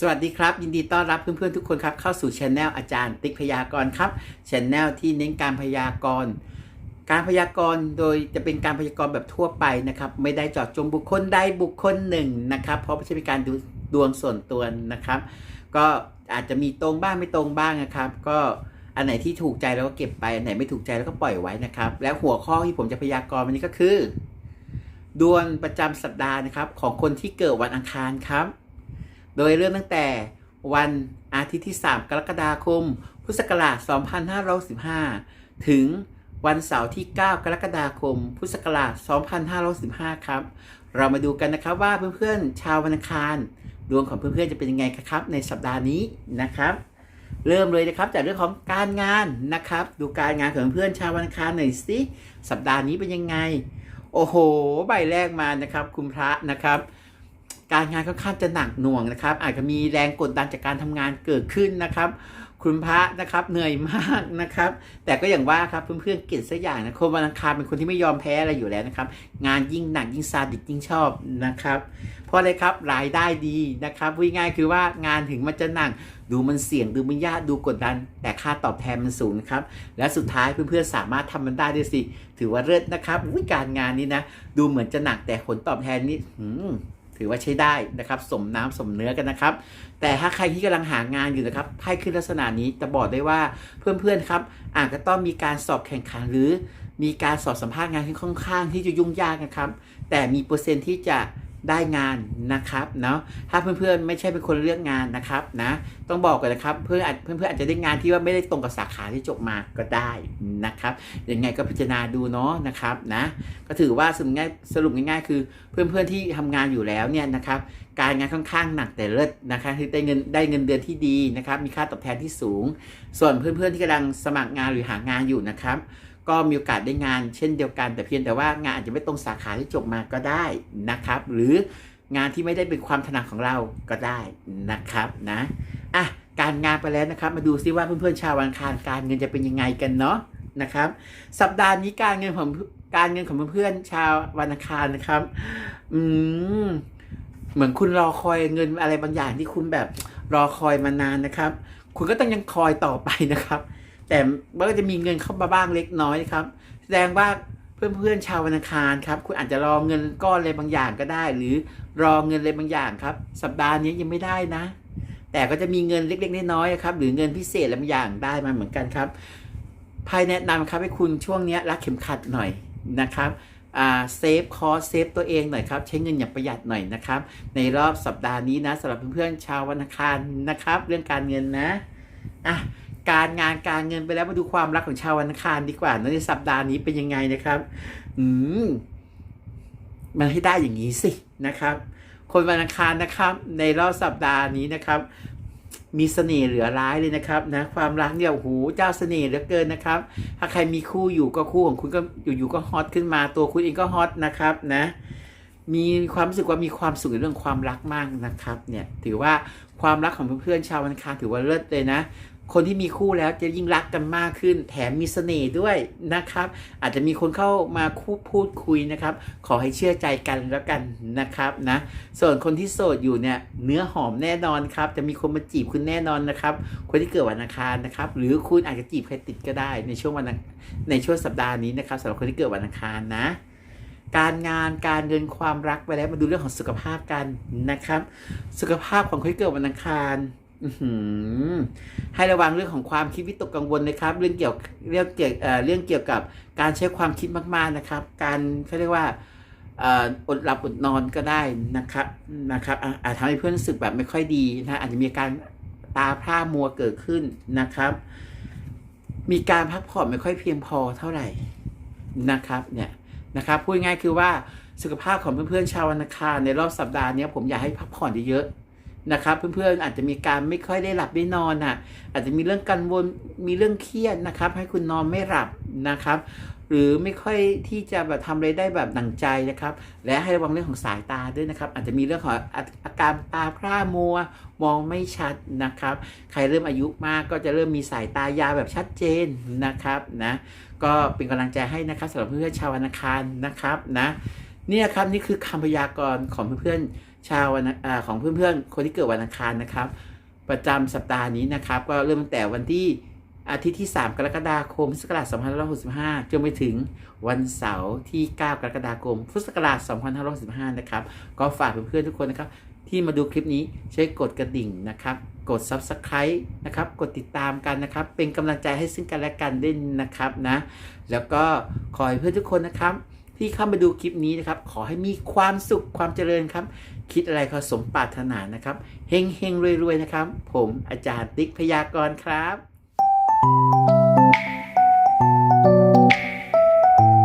สวัสดีครับ ยินดีต้อนรับเพื่อนๆทุกคนครับ เข้าสู่ช anel อาจารย์ติ๊กพยากรณ์ครับช anel ที่เน้นการพยากรณ์การพยากรณ์โดยจะเป็นการพยากรณ์แบบทั่วไปนะครับ ไม่ได้เจาะจงบุคคลใดบุคคลหนึ่งนะครับ เพราะไม่ใช่เป็นการดูดวงส่วนตัวนะครับ ก็อาจจะมีตรงบ้างไม่ตรงบ้างนะครับ ก็อันไหนที่ถูกใจเราก็เก็บไปอันไหนไม่ถูกใจเราก็ปล่อยไว้นะครับ แล้วหัวข้อที่ผมจะพยากรณ์วันนี้ก็คือ ดวงประจำสัปดาห์นะครับของคนที่เกิดวันอังคารครับ โดยเริ่มตั้งแต่วันอาทิตย์ที่ 3 กรกฎาคม พุทธศักราช 2515 ถึงวันเสาร์ที่ 9 กรกฎาคม พุทธศักราช 2515 ครับ เรามาดูกันนะครับว่าเพื่อนๆ ชาววันอังคาร ดวงของเพื่อนๆ จะเป็นยังไงครับ ในสัปดาห์นี้นะครับ เริ่มเลยนะครับจากเรื่องของการงานนะครับ ดูการงานของเพื่อนชาววันอังคารหน่อยสิ สัปดาห์นี้เป็นยังไง โอ้โห ใบแรกมานะครับ คุณพระนะครับ การงานค่อนข้างจะหนักหน่วงนะครับ อาจจะมีแรงกดดันจากการทำงานเกิดขึ้นนะครับ คุณพระนะครับเหนื่อยมากนะครับ แต่ก็อย่างว่าครับเพื่อนๆเก่งสักอย่างนะคนวันอังคารเป็นคนที่ไม่ยอมแพ้อะไรอยู่แล้วนะครับ งานยิ่งหนักยิ่งซาดิสยิ่งชอบนะครับ เพราะอะไรครับรายได้ดีนะครับพูดง่ายๆคือว่างานถึงมันจะหนักดูมันเสี่ยงดูมันยากดูกดดัน แต่ค่าตอบแทนมันสูงนะครับ และสุดท้ายเพื่อนๆสามารถทำมันได้ด้วยสิ ถือว่าเลิศนะครับอุ๊ยการงานนี้นะ ดูเหมือนจะหนักแต่ผลตอบแทนนี่หื ถือว่าใช้ได้นะครับ สมน้ำสมเนื้อกันนะครับ แต่ถ้าใครที่กำลังหางานอยู่นะครับไพ่ขึ้นลักษณะนี้จะบอกได้ว่าเพื่อนๆครับอาจจะต้องมีการสอบแข่งขันหรือมีการสอบสัมภาษณ์งานที่ค่อนข้างที่จะยุ่งยากนะครับ แต่มีเปอร์เซ็นต์ที่จะ ได้งานนะครับเนาะถ้าเพื่อนๆไม่ใช่เป็นคนเลือกงานนะครับนะต้องบอกก่อนนะครับเพื่อนอาจเพื่อนๆอาจจะได้งานที่ว่าไม่ได้ตรงกับสาขาที่จบมาก็ได้นะครับยังไงก็พิจารณาดูเนาะนะครับนะก็ถือว่าสรุปง่ายสรุปง่ายๆ คือเพื่อนๆที่ทำงานอยู่แล้วเนี่ยนะครับการงานค่อนข้างหนักแต่เลิศนะคะที่ได้เงินได้เงินเดือนที่ดีนะครับ มีค่าตอบแทนที่สูง ส่วนเพื่อนๆที่กำลังสมัครงานหรือหางานอยู่นะครับ ก็มีโอกาสได้งานเช่นเดียวกัน แต่เพียงแต่ว่างานอาจจะไม่ตรงสาขาที่จบมาก็ได้นะครับ หรืองานที่ไม่ได้เป็นความถนัดของเราก็ได้นะครับนะอะการงานไปแล้วนะครับ มาดูซิว่าเพื่อนๆชาววันคารการเงินจะเป็นยังไงกันเนาะนะครับ สัปดาห์นี้การเงินของการเงินของเพื่อนๆชาววันอังคารนะครับ อืม เหมือนคุณรอคอยเงินอะไรบางอย่างที่คุณแบบรอคอยมานานนะครับ คุณก็ต้องยังคอยต่อไปนะครับ แต่มันก็จะมีเงินเข้ามาบ้างเล็กน้อยครับ แสดงว่าเพื่อนๆชาววันอังคารครับ คุณอาจจะรอเงินก้อนอะไรบางอย่างก็ได้ หรือรอเงินอะไรบางอย่างครับ สัปดาห์นี้ยังไม่ได้นะ แต่ก็จะมีเงินเล็กๆน้อยๆครับ หรือเงินพิเศษอะไรบางอย่างได้มาเหมือนกันครับภายแนะนำครับให้คุณช่วงนี้รักเข็มขัดหน่อยนะครับ เซฟคอเซฟตัวเองหน่อยครับ ใช้เงินอย่างประหยัดหน่อยนะครับ ในรอบสัปดาห์นี้นะสำหรับเพื่อนๆชาววันอังคารนะครับ เรื่องการเงินนะอะการงานการเงินไปแล้วมาดูความรักของชาววันอังคารดีกว่าในสัปดาห์นี้เป็นยังไงนะครับ อืมมันให้ได้อย่างนี้สินะครับ คนวันอังคารนะครับ ในรอบสัปดาห์นี้นะครับ มีเสน่ห์เหลือร้ายเลยนะครับนะความรักเนี่ยโอ้โหเจ้าเสน่ห์เหลือเกินนะครับ ถ้าใครมีคู่อยู่ก็คู่ของคุณก็อยู่ๆก็ฮอตขึ้นมาตัวคุณเองก็ฮอตนะครับนะมีความรู้สึกว่ามีความสุขในเรื่องความรักมากนะครับเนี่ยถือว่าความรักของเพื่อนๆชาววันคาถือว่าเลิศเลยนะ คนที่มีคู่แล้วจะยิ่งรักกันมากขึ้น แถมมีเสน่ห์ด้วยนะครับ อาจจะมีคนเข้ามาคู่พูดคุยนะครับ ขอให้เชื่อใจกันแล้วกันนะครับนะ ส่วนคนที่โสดอยู่เนี่ยเนื้อหอมแน่นอนครับ จะมีคนมาจีบคุณแน่นอนนะครับ คนที่เกิดวันอังคารนะครับ หรือคุณอาจจะจีบใครติดก็ได้ในช่วงวันในช่วงสัปดาห์นี้นะครับสำหรับคนที่เกิดวันอังคารนะการงานการเงินความรักไปแล้วมาดูเรื่องของสุขภาพกันนะครับ สุขภาพของคนที่เกิดวันอังคาร ให้ระวังเรื่องของความคิดวิตกกังวลนะครับ เรื่องเกี่ยวเรื่องเกี่ยวเรื่องเกี่ยวกับการใช้ความคิดมาก ๆนะครับ การเขาเรียกว่าอดหลับอดนอนก็ได้นะครับนะครับอาจทำให้เพื่อนรู้สึกแบบไม่ค่อยดีนะอาจจะมีการตาพร่ามัวเกิดขึ้นนะครับ มีการพักผ่อนไม่ค่อยเพียงพอเท่าไหร่นะครับเนี่ยนะครับพูดง่ายๆคือว่าสุขภาพของเพื่อนๆชาววันอังคารในรอบสัปดาห์นี้ผมอยากให้พักผ่อนเยอะ นะครับเพื่อนๆอาจจะมีการไม่ค่อยได้หลับได้นอนอะ อาจจะมีเรื่องกังวลมีเรื่องเครียดนะครับ ให้คุณนอนไม่หลับนะครับ หรือไม่ค่อยที่จะแบบทำอะไรได้แบบดังใจนะครับ และให้ระวังเรื่องของสายตาด้วยนะครับ อาจจะมีเรื่องของอาอาการตาพร่ามัวมองไม่ชัดนะครับ ใครเริ่มอายุมากก็จะเริ่มมีสายตายาวแบบชัดเจนนะครับนะก็เป็นกำลังใจให้นะครับสำหรับเพื่อนๆชาวนอังคารนะครับนะ เนี่ยครับนี่คือคำพยากรณ์ของเพื่อนๆชาววันอของเพื่อนๆ คนที่เกิดวันอังคารนะครับ ประจำสัปดาห์นี้นะครับ ก็เริ่มตั้งแต่วันที่อาทิตย์ที่ 3 กรกฎาคมพุทธศักราช2565 จนไปถึงวันเสาร์ที่ 9 กรกฎาคมพุทธศักราช2565 นะครับ ก็ฝากเพื่อนๆทุกคนนะครับ ที่มาดูคลิปนี้ใช่วยกดกระดิ่งนะครับ กด Subscribe นะครับ กดติดตามกันนะครับ เป็นกำลังใจให้ซึ่งกันและกันด้วยนะครับนะ แล้วก็ขอให้เพื่อนทุกคนนะครับ ที่เข้ามาดูคลิปนี้นะครับ ขอให้มีความสุขความเจริญครับ คิดอะไรขอสมปรารถนานะครับเฮงเฮงรวยๆนะครับ ผมอาจารย์ติ๊กพยากรณ์ครับ